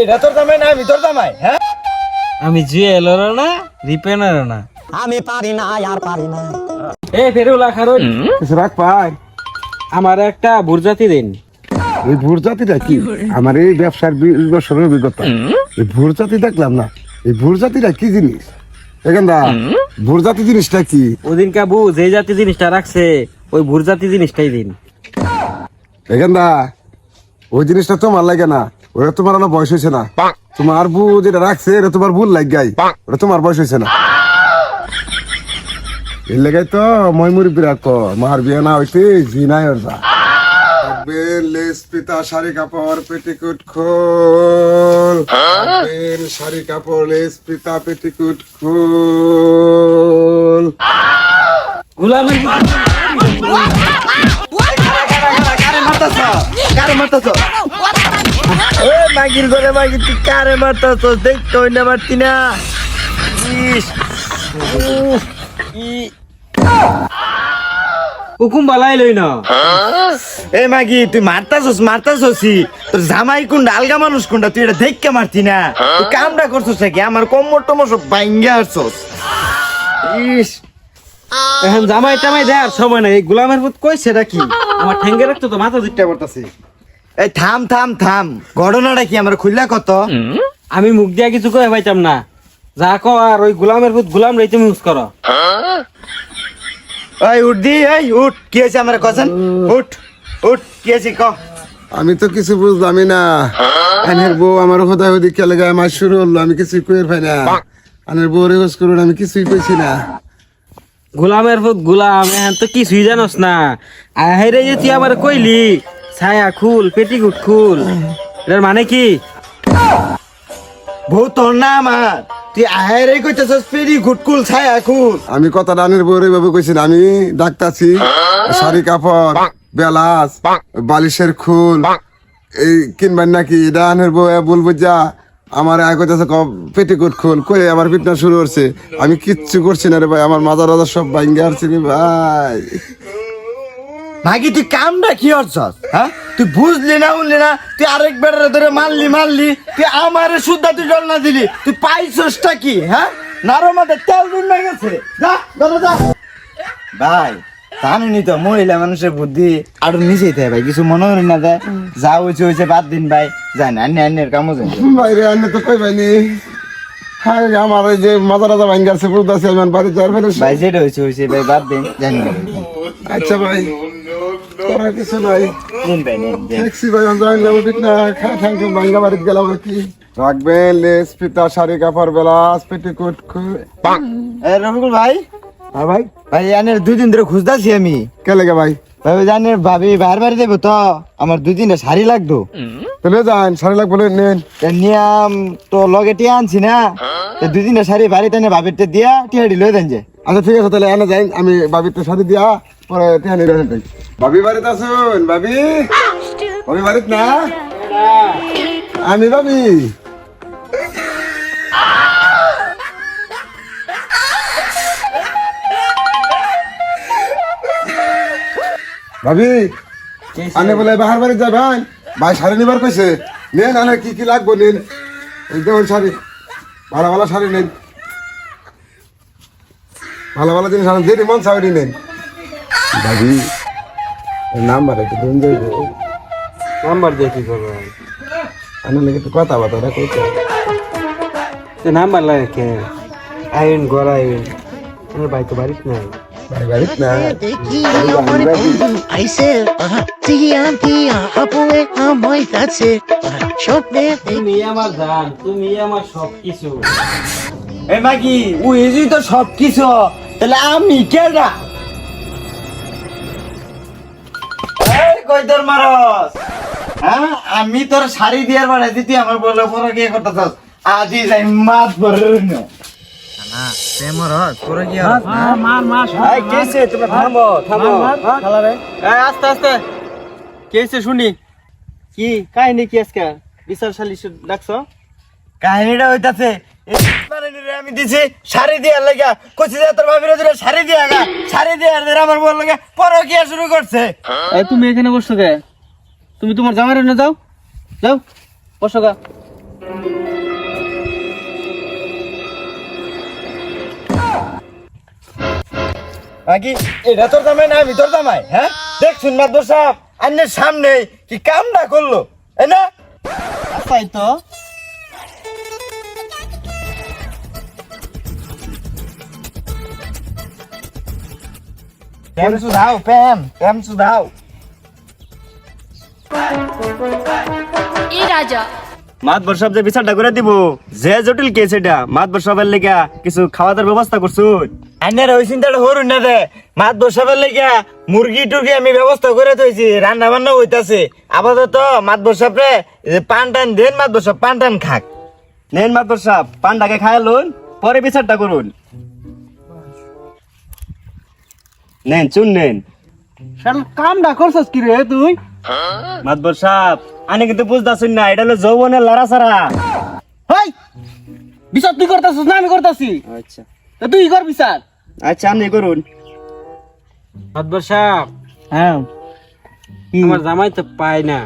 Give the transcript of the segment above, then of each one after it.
এটা তোর জামাই না আমি তোর জামাই হ্যাঁ? আমি জুয়েলারও না রিপেনারও না। আমি পারি না আর পারি না। এ ফেরুলা খারুন কিছু রাখ পাই। আমার একটা বুরজাতি দিন। এই ভোর জাতিটা কি? আমার এই ব্যবসার বিশ বছরের অভিজ্ঞতা। এই ভোর জাতি দেখলাম না। এই ভোর জাতিটা কি জিনিস? দেখেন দা ভোর জিনিসটা কি? ওদিন কাবু যে জাতি জিনিসটা রাখছে ওই বুরজাতি জিনিসটাই দিন। দেখেন দা ওই জিনিসটা তোমার লাগে না। ওটা তোমার হলো বয়স হয়েছে না। তোমার বউ যেটা রাখছে এটা তোমার ভুল লাগ গাই। ওটা তোমার বয়স হয়েছে না। এর লেগে তো মই মুরব্বী রাখ মার বিয়ে না হইতে জিনাই ওর যা। বেল লেস পিতা শাড়ি কাপড় পেটিকুট খোল। বেল শাড়ি কাপড় লেস পিতা পেটিকুট খোল। গুলামের কারে মারতাছ? কারে মারতাছ? এ মাগির ঘরে মাগি তুই কারে মারতাছ দেখ তো না মারতি না। ইস ই। হুকুম বালাই লই না এ মাগি তুই মারতাছস মারতাছসি তোর জামাই কোনটা আলগা মানুষ কোনটা তুই এটা দেখকে মারতি না। তুই কামটা করছস নাকি? আমার কোমর টমর সব ভাঙ্গা আসছস। ইস। এখন জামাই টামাই দেয়ার সময় নাই। এই গুলামের পুত কই সেটা কি আমার ঠেঙ্গে রাখতো তো মাথা দিকটা করতেছে এই থাম থাম থাম। ঘটনাটা কি? আমার খুললা কত? আমি মুখ দিয়া কিছু কয়ে পাইতাম না। যা কো আর ওই গুলামের পুত গুলাম রে তুমি ইউজ করো ওই উঠ দি এই উঠ। কি হয়েছে আমার কছেন উঠ উঠ। কি হয়েছে ক? আমি তো কিছু বুঝলামই না। আনের বউ আমার হোদা হোদি কেলে গায়ে মাস শুরু হলো আমি কিছুই কইর পাই না। আনের বউ রেগস করুন আমি কিছুই কইছি না। গুলামের পুত গুলাম এখন তো কিছুই জানোস না। আহেরে যে তুই আমার কইলি ছায়া, খুল, পেটিকুট খুল। এটার মানে কি? বউ, তোর না আমার। তুই আহেরে কইতেছস পেরি গুটকুল ছায়া খুল। আমি কথা আনের বউ এইভাবে কইছি না, আমি ডাক্তারছি শাড়ি কাপড় বেলাস বালিশের খুল। এই কিনবেন নাকি? আনের বউ, এ বলব যা আমার আয় কইতেছে পেটিকুট খুল, কই আমার ফিটনা শুরু করছে আমি কিচ্ছু করছি না রে ভাই, আমার মাজার রাজা সব ভাঙ্গে আসছি রে ভাই। ভাগি তুই কামটা কি করছস হ্যাঁ? তুই বুঝলি না উনলি না? তুই আরেক বেড়ারে ধরে মারলি মারলি। তুই আমারে শুদ্ধা তুই জল না দিলি। তুই পাইছসটা কি হ্যাঁ? নারো মাঝে তেল দিন না গেছে। যা দাদা যা। ভাই জানুনি তো মহিলা মানুষের বুদ্ধি আরও নিচেই থাকে ভাই কিছু মনে করি না দেয় যা হয়েছে হয়েছে বাদ দিন ভাই। জানি আন্য আন্যের কামও জানি বাইরে আনলে তো কই ভাইনি হায় রে, আমার যে মাজার রাজা ভাঙ্গে আসছে বুঝতেছি আমি বাড়ি যাওয়ার ফেলে ভাই যেটা হয়েছে হয়েছে ভাই বাদ দিন। জানি আচ্ছা ভাই। ধরে আমি কে ভাই। ভাবি বাইরে বাড়ি দেবো তো আমার দুই শাড়ি লাগতো চলে যান শাড়ি লাগবে নেন নিয়াম তো লগে আনছি না দুই শাড়ি বাড়িতে এনে দিয়া টিয়াড়ি লয়ে দেন যে আচ্ছা ঠিক আছে তাহলে এনে যাই আমি বাবিতে শাড়ি দিয়া পরে টেহানি রেখে যাই ভাবি বাড়িতে আসুন ভাবি? ভাবি বাড়িতে না? আমি ভাবি। ভাবি আনে বলে বাহার বাড়ি যাবেন ভাই। শাড়ি নিবার কইছে। নেন, আনে, কি কি লাগবো নেন। দেখুন শাড়ি। ভালো ভালো শাড়ি নেন। ভালো ভালো জিনিস আনেন। যেটি মন চাওয়ারি নেন। ভাবি নাম্বার একটু দিন যাইবে। নাম্বার দিয়ে কি করব আনে লেগে একটু কথা বার্তা কইতে নাম্বার লাগে কে? আইন ঘর আইন। আমার ভাই তো বাড়িতে নাই। তুমি আমার জান তুমি আমার এ মাগি তো তাহলে আমি কেডা? কই তোর মারস? হ্যাঁ আমি তোর শাড়ি দিয়ার বাড়াই দিতি আমার বলে পরে কি করতেছস আজি যাই মাত বড় এই কেসে তুমি থামো থামো এই আস্তে আস্তে। কেসে শুনি। কি কাহিনী কি আজকে? বিচার সালিশ ডাকছো? কাহিনীটা হইতাছে আমি দিছি শাড়ি দেওয়ার লাগা। কচি যে তোর ভাবির জন্য শাড়ি দিয়ে গা। শাড়ি দেওয়ার ধরে আমার বল লাগে পরকিয়া শুরু করছে। এই তুমি এখানে বসছো কে? তুমি তোমার জামার এনে যাও। যাও বসো গা। বাকি এটা তোর জামাই না আমি তোর জামাই হ্যাঁ? দেখছুন মাদ্র সাহেব আন্যের সামনে কি কাম না করল এ না? তাই তো। প্যাম সুধাও প্যাম প্যাম সুধাও এ রাজা। মাতবর সাহেব যে বিচারটা করে দিব যে জটিল কেস এটা মাতবর সাহেবের লেগা কিছু খাওয়া দাওয়ার ব্যবস্থা করছুন আন্নের ওই চিন্তাটা হরুন না দে মাদবর সাহেবের লেগে মুরগি টুরগি আমি ব্যবস্থা করে থইছি রান্না বান্না হইতাছে। আপাতত মাত সাহেবরে এই পান টান দেন মাত সাহেব পান টান খাক। নেন মাতবর সাহেব পান্ডাকে খায়ালুন পরে বিচারটা করুন। নেন চুন নেন। কামটা করছস কি রে তুই? মাতবর সাহেব আনি কিন্তু বুঝতেছুন না এটা হলো যৌবনের লড়া সারা। হাই বিচার তুই করতাছিস না আমি করতাছি। আচ্ছা। তা তুই কর বিচার। আচ্ছা আপনি করুন। মাতবর সাহেব হ্যাঁ। আমার জামাই তো পায় না।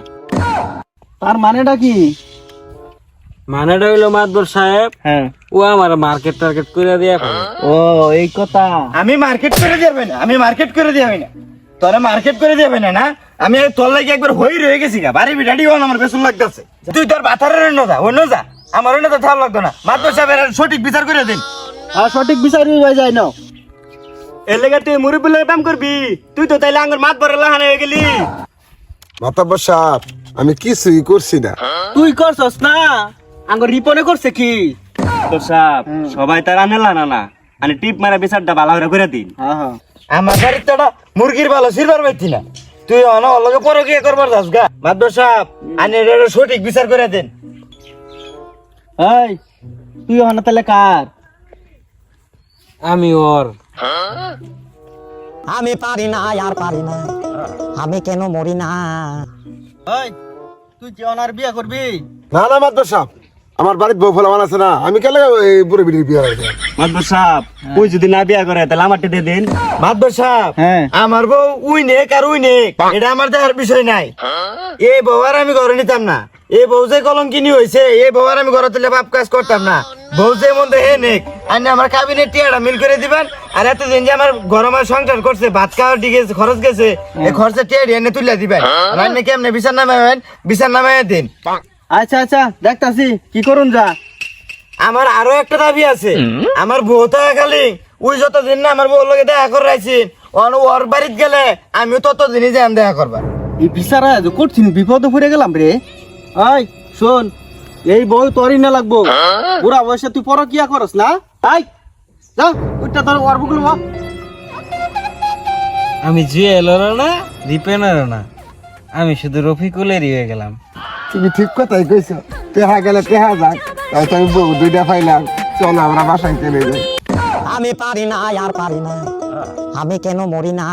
তার মানেটা কি? মানেটা হইল মাতবর সাহেব। হ্যাঁ। ও আমার মার্কেট টার্গেট করে দিয়ে ও এই কথা। আমি মার্কেট করে দিবে না আমি মার্কেট করে দিবে না। তোরা মার্কেট করে দিবে না না? আমি তোর লাগে একবার হই রয়ে গেছি গা। বাড়ি বিটাডি হন আমার বেসন লাগতেছে। তুই তোর বাথারের অন্য যা অন্য যা। আমার অন্য তো থাম লাগতো না। মাত্র সাহেবের সঠিক বিচার করে দিন। আর সঠিক বিচার হয়ে যায় না। এর লেগে তুই মুরব্বী লেগে কাম করবি। তুই তো তাইলে আঙ্গুর মাত ভরে লাহানে হয়ে গেলি। মাতাব্বর সাহেব আমি কিছুই করছি না। তুই করছস না? আঙ্গুর রিপনে করছে কি? তোর সাহেব সবাই তার আনে লানা না। আনে টিপ মারা বিচারটা ভালো করে করে দিন। হ্যাঁ হ্যাঁ। আমার বাড়ির তো মুরগির ভালো সিরবার পাইতি না। তুই অন অলগে পরে গিয়ে করবার যাস গা। মাত্র সাহেব আনি এর সঠিক বিচার করে দিন। এই তুই হনা তাহলে কার? আমি ওর। আমি পারি না আর পারি না। আমি কেন মরি না? এই তুই কি অনার বিয়া করবি? না না মাতাব্বর সাহেব। আমার বাড়ির বউ ফলামান আছে না আমি কেন এই বুড়ো বিড়ি বিয়ে করব? মাতবর সাহেব ওই যদি না বিয়া করে তাহলে আমারটা দিয়ে দিন। মাত্র সাহেব হ্যাঁ। আমার বউ উই নেক আর উই নেক এটা আমার দেখার বিষয় নাই। এই বউ আর আমি ঘরে নিতাম না। এই বউ যে কলঙ্কিনি হয়েছে এই বউ আর আমি ঘরে তুলে বাপ কাজ করতাম না। বউ যে মধ্যে হে নেক আনি আমার কাবিনের টিয়াটা মিল করে দিবেন আর এতদিন যে আমার ঘরে আমার সংসার করছে ভাত খাওয়ার দিকে খরচ গেছে এই খরচের টিয়াটি এনে তুলে দিবেন। আর আপনি কেমনে বিচার নামাবেন? বিচার নামায় দিন। আচ্ছা আচ্ছা দেখতাছি কি করুন যা। আমার আরও একটা দাবি আছে। আমার বউ তো খালি ওই যতদিন না আমার বউ লগে দেখা করে রাখছি ওর বাড়িত গেলে আমিও ততদিনই যাই দেখা করবা এই বিচারা করছিন বিপদে পড়ে গেলাম রে। এই শোন এই বই তোরই না লাগবো। বুড়া বয়সে তুই পর কিয়া করস না? তাই? যা ওইটা তোর ওর বুকুল আমি জুয়েলেরও না রিপেনেরও না। আমি শুধু রফিকুলেরই হয়ে গেলাম। তুমি ঠিক কথাই কইছো। পেহা গেলে পেহা যাক, তাই তুমি বউ দুইটা পাইলাম। চলো আমরা বাসায় চলে যাই। আমি পারি না আর পারি না আমি কেন মরি না?